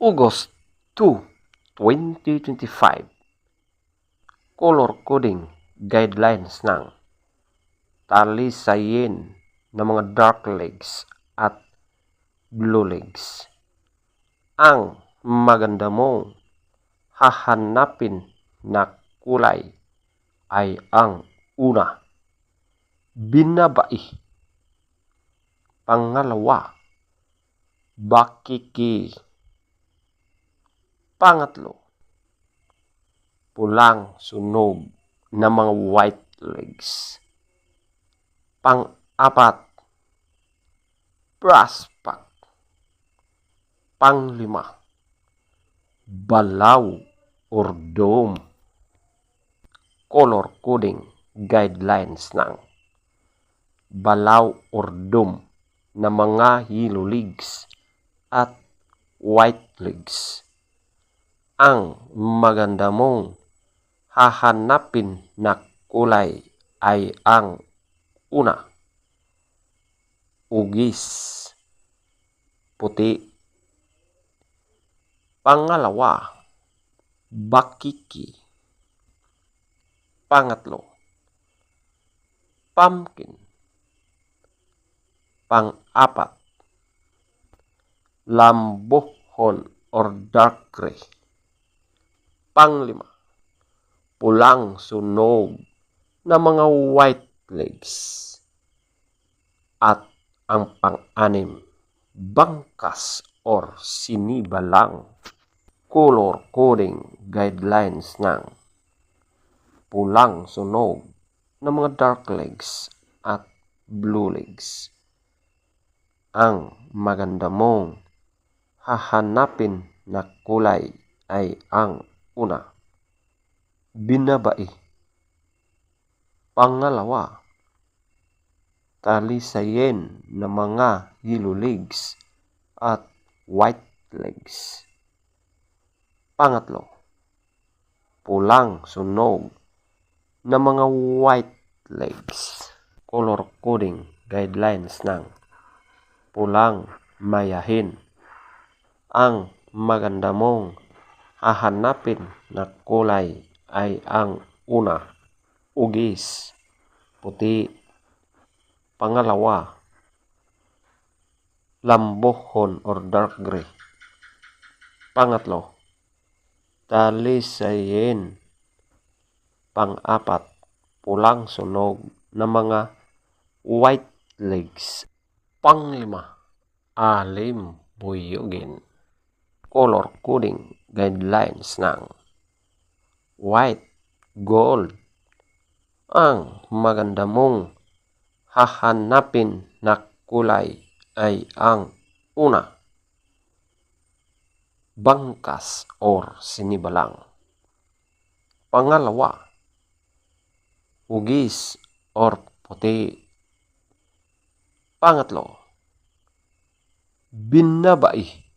August 2, 2025 Color Coding Guidelines ng talisayin ng mga dark legs at blue legs. Ang maganda mong hahanapin na kulay ay ang una, binabai. Pangalawa, bakiki. Pangatlo, pulang sunog na mga white legs. Pang-apat, brass pack. Panglima, balaw or dome. Color coding guidelines ng balaw or dome na mga yellow legs at white legs. Ang maganda mong hahanapin na kulay ay ang una, ugis, puti. Pangalawa, bakiki. Pangatlo, pumpkin. Pang-apat, lambohon or dark gray. Panglima, pulang sunog na mga white legs. At ang pang-anim, bangkas or sinibalang color coding guidelines ng pulang sunog ng mga dark legs at blue legs. Ang maganda mong hahanapin na kulay ay ang una, binabai. Pangalawa, talisayin na mga yellow legs at white legs. Pangatlo, pulang sunog na mga white legs. Color coding guidelines ng pulang mayahin. Ang maganda mong hahanapin na kulay ay ang una, ugis, puti. Pangalawa, lambohon or dark gray. Pangatlo, talisayin. Pang-apat, pulang sunog na mga white legs. Panglima, alim buyugin. Color coding guidelines ng white, gold. Ang maganda mong hahanapin na kulay ay ang una, bangkas or sinibalang. Pangalawa, ugis or puti. Pangatlo, binabai